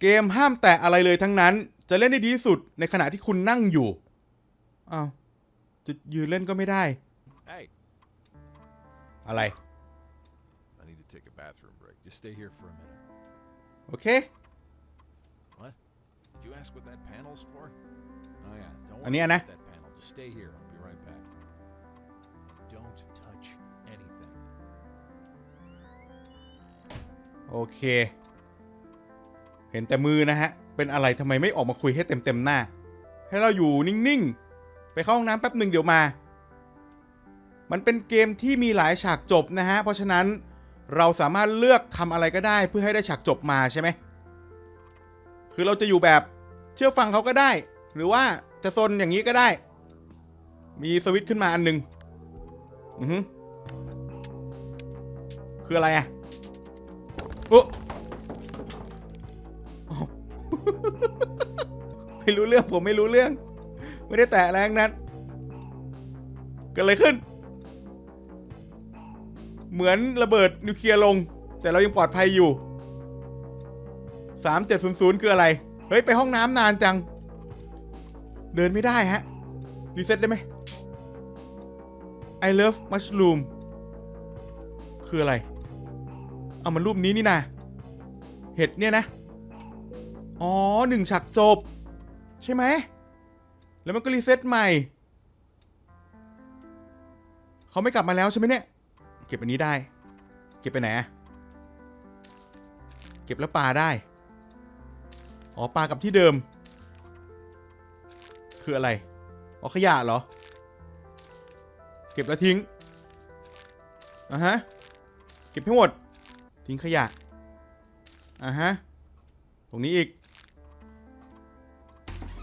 เกมห้ามแตะอะไรเลยทั้งนั้น จะเล่นได้ดีที่สุดในขณะที่คุณนั่งอยู่อ้าวจะยืนเล่นก็ไม่ได้ Hey, อะไร I need to take a bathroom break. Just stay here for a minute. โอเค What? Did you ask what that panel's for? Oh yeah. Don't Ano worry yan, about ah? that panel. Just stay here. I'll be right back. Don't touch anything. โอเค เห็นแต่มือนะฮะ เป็นอะไรทำไมไม่ออกมาคุยให้เต็มเต็มๆหน้า ให้เราอยู่นิ่งๆ ไปเข้าห้องน้ำแป๊บหนึ่งเดี๋ยวมา มันเป็นเกมที่มีหลายฉากจบนะฮะ เพราะฉะนั้นเราสามารถเลือกทำอะไรก็ได้เพื่อให้ได้ฉากจบมาใช่ไหม คือเราจะอยู่แบบเชื่อฟังเขาก็ได้ หรือว่าจะซนอย่างนี้ก็ได้ มีสวิตช์ขึ้นมาอันหนึ่งอือฮึคืออะไรอะโอ้อ้ ไม่รู้เรื่องผมไม่รู้เรื่อง ไม่ได้แตะแรงนั้นเกิดอะไรขึ้น เหมือนระเบิดนิวเคลียร์ลง แต่เรายังปลอดภัยอยู่ 3700 คืออะไร เฮ้ย ไปห้องน้ำนานจัง เดินไม่ได้ฮะ รีเซ็ตได้ไหม I love mushroom คืออะไร เอามันรูปนี้นี่นะ เห็ดเนี่ยนะ อ๋อหนึ่งฉากจบ ใช่ไหม แล้วมันก็รีเซ็ตใหม่ เขาไม่กลับมาแล้วใช่ไหมเนี่ย เก็บอันนี้ได้ เก็บไปไหนเก็บแล้วปลาได้ อ๋อปลากับที่เดิม คืออะไร อ๋อขยะเหรอ เก็บแล้วทิ้งอะฮะ เก็บให้หมด ทิ้งขยะอะฮะ ตรงนี้อีก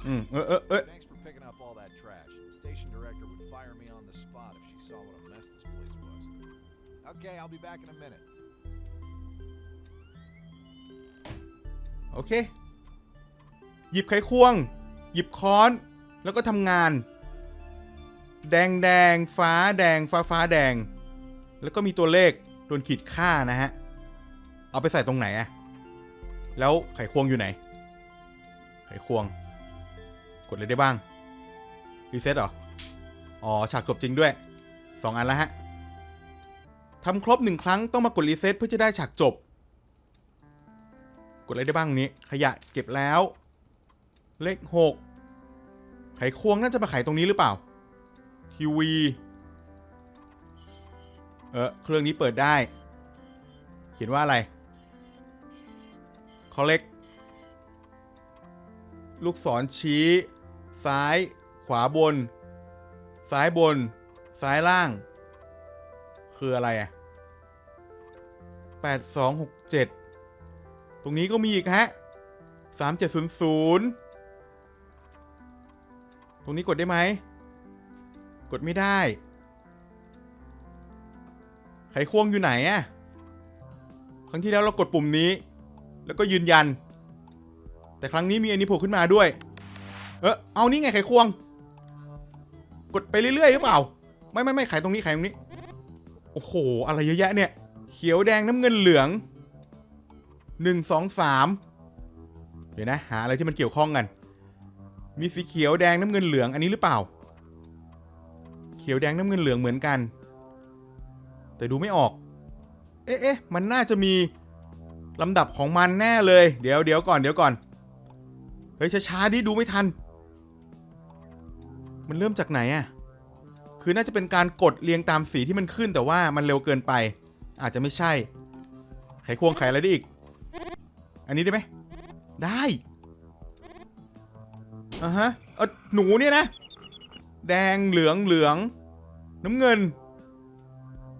อืมเออเออเออ Thanks for picking up all that trash. The station director would fire me on the spot if she saw what a mess this place was. Okay, I'll be back in a minute. โอเค หยิบไขควง หยิบค้อน แล้วก็ทำงาน แดงแดงฟ้าแดงฟ้าฟ้าแดง แล้วก็มีตัวเลขโดนขีดค่านะฮะ เอาไปใส่ตรงไหนอะแล้วไขควงอยู่ไหน ไขควง กดเลยได้บ้าง รีเซ็ตเหรอ อ๋อ ฉากจบจริงด้วยสองอันแล้วฮะทำครบหนึ่งครั้งต้องมากดรีเซ็ตเพื่อจะได้ฉากจบ กดอะไรได้บ้างตรงนี้ ขยะเก็บแล้ว เลขหกไขควงน่าจะมาไขตรงนี้หรือเปล่า ทีวี เออเครื่องนี้เปิดได้ เขียนว่าอะไร collect ลูกศรชี้ ซ้าย ขวาบน ซ้ายบน ซ้ายล่าง คืออะไรอะแปดสองหกเจ็ดตรงนี้ก็มีอีกฮะสามเจ็ดศูนย์ศูนย์ตรงนี้กดได้ไหม กดไม่ได้ ไขควงอยู่ไหนอะครั้งที่แล้วเรากดปุ่มนี้ แล้วก็ยืนยัน แต่ครั้งนี้มีอันนี้โผล่ขึ้นมาด้วย เออเอานี่ไงไขควง กดไปเรื่อยๆหรือเปล่า ไม่ไม่ไม่ไขตรงนี้ไขตรงนี้ โอ้โห อะไรเยอะแยะเนี่ย เขียวแดงน้ำเงินเหลืองหนึ่งสองสามเดี๋ยวนะ หาอะไรที่มันเกี่ยวข้องกัน มีสีเขียวแดงน้ำเงินเหลืองอันนี้หรือเปล่า เขียวแดงน้ำเงินเหลืองเหมือนกัน แต่ดูไม่ออก เอ๊ะเอ๊ะมันน่าจะมีลำดับของมันแน่เลย เดี๋ยวเดี๋ยวก่อนเดี๋ยวก่อน เฮ้ยช้าๆดิดูไม่ทัน มันเริ่มจากไหนอะคือน่าจะเป็นการกดเรียงตามสีที่มันขึ้นแต่ว่ามันเร็วเกินไป อาจจะไม่ใช่ ไขควงไขอะไรได้อีก อันนี้ได้ไหม ได้อะฮะ เออหนูเนี่ยนะ แดงเหลืองเหลือง น้ำเงิน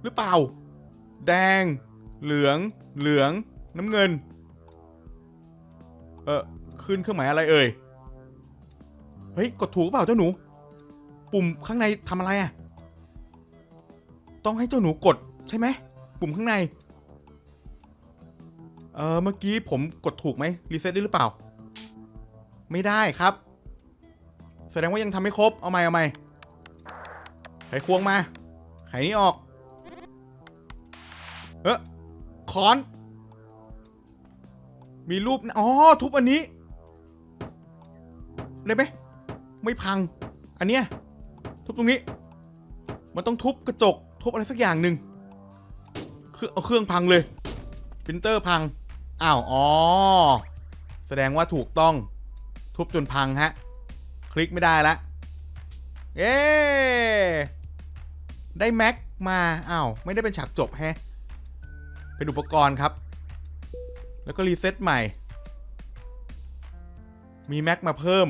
หรือเปล่า แดง เหลือง เหลือง น้ำเงิน เออขึ้นเครื่องหมายอะไรเอ่ย เฮ้ย กดถูกเปล่าเจ้าหนู ปุ่มข้างในทำอะไรอะ่ะ ต้องให้เจ้าหนูกดใช่ไหม ปุ่มข้างใน เออเมื่อกี้ผมกดถูกไหมรีเซ็ตได้หรือเปล่า ไม่ได้ครับ แสดงว่ายังทำไม่ครบ เอาใหม่เอาใหม่ไขควงมา ไขนี้ออก เออค้อน มีรูป อ๋อ ทุบอันนี้ ได้ไหม ไม่พัง อันเนี้ย ทุบตรงนี้ มันต้องทุบกระจก ทุบอะไรสักอย่างหนึ่งเครื่องเอาเครื่องพังเลยพิมพ์เตอร์พัง อ้าว อ๋อ แสดงว่าถูกต้อง ทุบจนพังฮะ คลิกไม่ได้ละ เอ๊ได้แม็กมา อ้าว ไม่ได้เป็นฉากจบแฮะ เป็นอุปกรณ์ครับ แล้วก็รีเซ็ตใหม่ มีแม็กมาเพิ่ม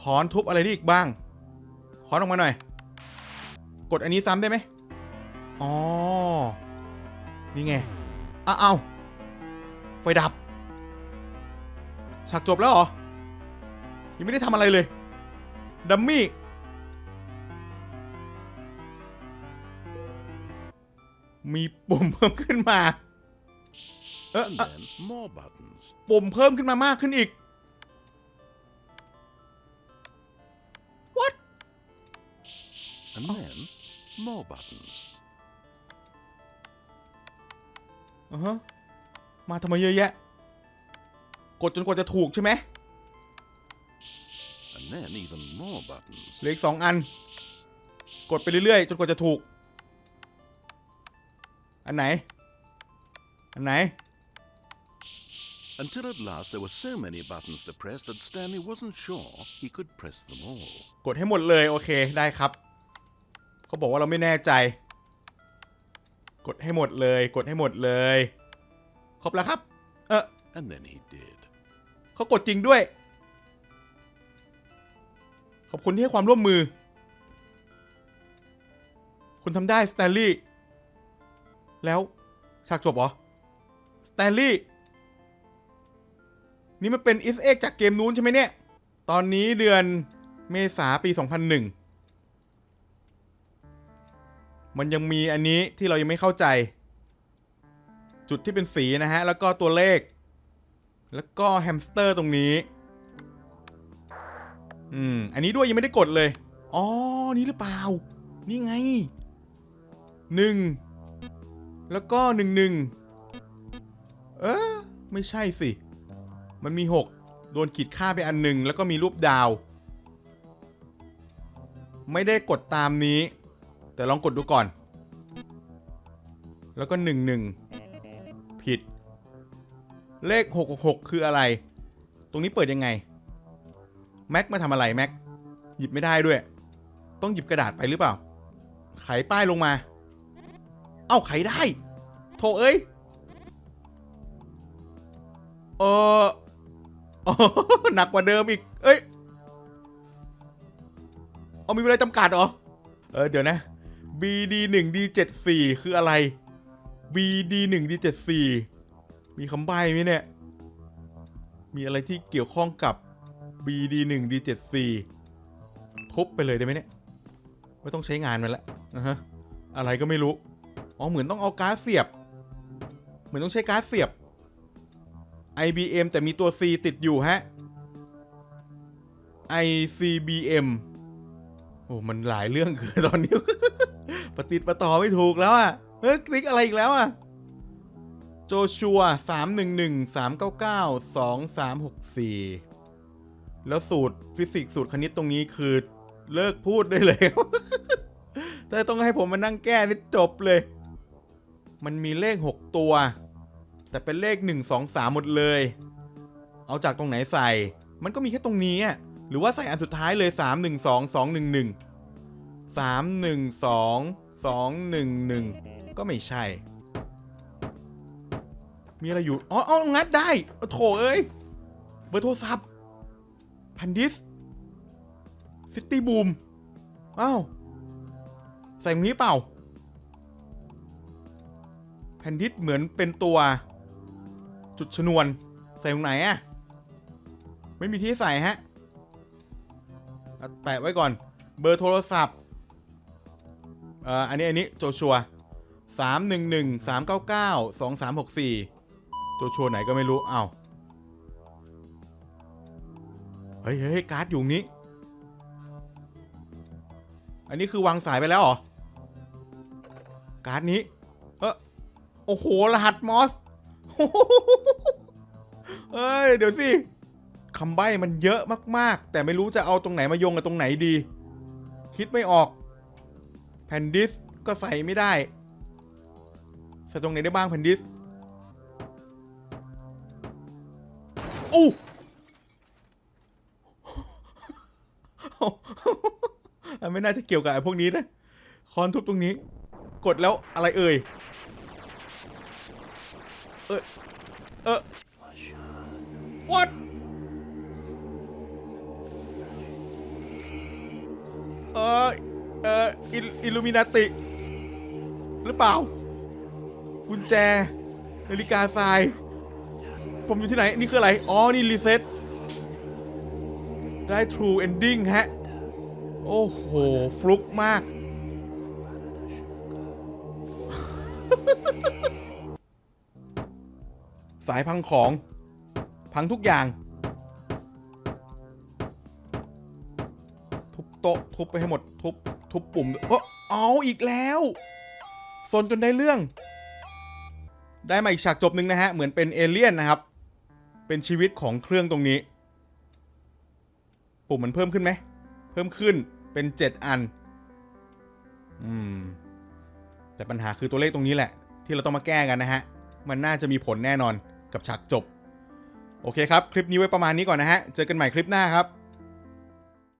ขอนทุบอะไรได้อีกบ้าง ขอนออกมาหน่อย กดอันนี้ซ้ำได้ไหมอ๋อ นี่ไงอ้าวอ้าวไฟดับ ฉากจบแล้วเหรอ ยังไม่ได้ทำอะไรเลย ดัมมี่ มีปุ่มเพิ่มขึ้นมา เออ And เอ่อ then more buttons. ปุ่มเพิ่มขึ้นมามากขึ้นอีก And then more buttons. อ่าฮะมาทำไมเยอะแยะ กดจนกว่าจะถูกใช่ไหม And then even more buttons. เหลืออีกสองอัน กดไปเรื่อยๆ จนกว่าจะถูก อันไหน อันไหน Until at last there were so many buttons to press that Stanley wasn't sure he could press them all. กดให้หมดเลย โอเค ได้ครับ เขาบอกว่าเราไม่แน่ใจ กดให้หมดเลย กดให้หมดเลย ครบแล้วครับ เออ And then he did. เขากดจริงด้วย ขอบคุณที่ให้ความร่วมมือ คุณทำได้สแตนลีย์แล้วฉากจบเหรอสแตนลีย์นี่มันเป็นอิสเอ็กจากเกมนู้นใช่ไหมเนี่ย ตอนนี้เดือนเมษาปี 2001 มันยังมีอันนี้ที่เรายังไม่เข้าใจ จุดที่เป็นสีนะฮะ แล้วก็ตัวเลข แล้วก็แฮมสเตอร์ตรงนี้ อืม อันนี้ด้วยยังไม่ได้กดเลย อ๋อ นี่หรือเปล่า นี่ไงหนึ่งแล้วก็หนึ่งหนึ่งเออไม่ใช่สิ มันมีหกโดนขีดค่าไปอันหนึ่งแล้วก็มีรูปดาว ไม่ได้กดตามนี้ แต่ลองกดดูก่อน แล้วก็หนึ่งหนึ่งผิด เลข 666 คืออะไร ตรงนี้เปิดยังไง แม็กมาทำอะไรแม็ก หยิบไม่ได้ด้วย ต้องหยิบกระดาษไปหรือเปล่า ไขป้ายลงมา เอ้าไขได้โถเอ้ย เอออ๋อหนักกว่าเดิมอีก เอ้ย เอามีเวลาจำกัดเหรอ เออ เดี๋ยวนะ BD 1 D 7 4 คืออะไร BD 1 D 7 4 มีคำใบ้ไหมเนี่ย มีอะไรที่เกี่ยวข้องกับ BD 1 D 7 4 ทุบไปเลยได้ไหมเนี่ย ไม่ต้องใช้งานมันละนะฮะ อะไรก็ไม่รู้ อ๋อ เหมือนต้องเอาการ์ดเสียบ เหมือนต้องใช้การ์ดเสียบ IBM แต่มีตัว C ติดอยู่ฮะ ICBM โอ้ มันหลายเรื่องเกินตอนนี้ ปฏิดประต่อไม่ถูกแล้วอะเฮ้ยคลิกอะไรอีกแล้วอะโจชัวสามหนึ่งหนึ่งสามเก้าเก้าสองสามหกสี่แล้วสูตรฟิสิกส์สูตรคณิตตรงนี้คือเลิกพูดได้เลยแต่ต้องให้ผมมานั่งแก้นี่จบเลย มันมีเลข6ตัว แต่เป็นเลข1 2 3หมดเลย เอาจากตรงไหนใส่ มันก็มีแค่ตรงนี้ หรือว่าใส่อันสุดท้ายเลย3 1 2 2 1 1 3 1 2 2 1 1 ก็ไม่ใช่ มีอะไรอยู่ อ๋อเอางัดได้ โถเอ้ย เบอร์โทรศัพท์พันดิสซิตี้บูมอ้าว ใส่ตรงนี้เปล่าแผ่นดิสเหมือนเป็นตัว จุดชนวน ใส่ตรงไหนอะไม่มีที่ใส่ฮะ แปะไว้ก่อน เบอร์โทรศัพท์ อ่ออันนี้อันนี้โจชัวสามหนึ่งหนึ่งสามเก้าเก้าสองสามหกสี่โจชัวไหนก็ไม่รู้เอ้าเฮ้ยเฮ้ยการ์ดอยู่นี้ อันนี้คือวางสายไปแล้วเหรอ การ์ดนี้ เออโอ้โห รหัสมอสเอ้ย เดี๋ยวสิคำใบ้มันเยอะมาก ๆ แต่ไม่รู้จะเอาตรงไหนมาโยงกับตรงไหนดี คิดไม่ออก แผ่นดิสก็ใส่ไม่ได้ ใส่ตรงไหนได้บ้างแผ่นดิสอู้อะไม่น่าจะเกี่ยวกับไอ้พวกนี้นะ คอนทุบตรงนี้ กดแล้วอะไรเอ่ย เออเออ อิลูมินาติ หรือเปล่า กุญแจนาฬิกาทราย ผมอยู่ที่ไหน นี่คืออะไร อ๋อ นี่รีเซ็ตได้ True Ending ฮะ โอ้โห ฟลุกมาก สายพังของ พังทุกอย่าง ทุบโต๊ะ ทุบไปให้หมด ทุบ ทุบปุ่มเออเอาอีกแล้วซนจนได้เรื่อง ได้มาอีกฉากจบหนึ่งนะฮะ เหมือนเป็นเอเลี่ยนนะครับ เป็นชีวิตของเครื่องตรงนี้ ปุ่มมันเพิ่มขึ้นไหม เพิ่มขึ้นเป็น 7 อัน อืม แต่ปัญหาคือตัวเลขตรงนี้แหละ ที่เราต้องมาแก้กันนะฮะ มันน่าจะมีผลแน่นอนกับฉากจบ โอเคครับ คลิปนี้ไว้ประมาณนี้ก่อนนะฮะ เจอกันใหม่คลิปหน้าครับ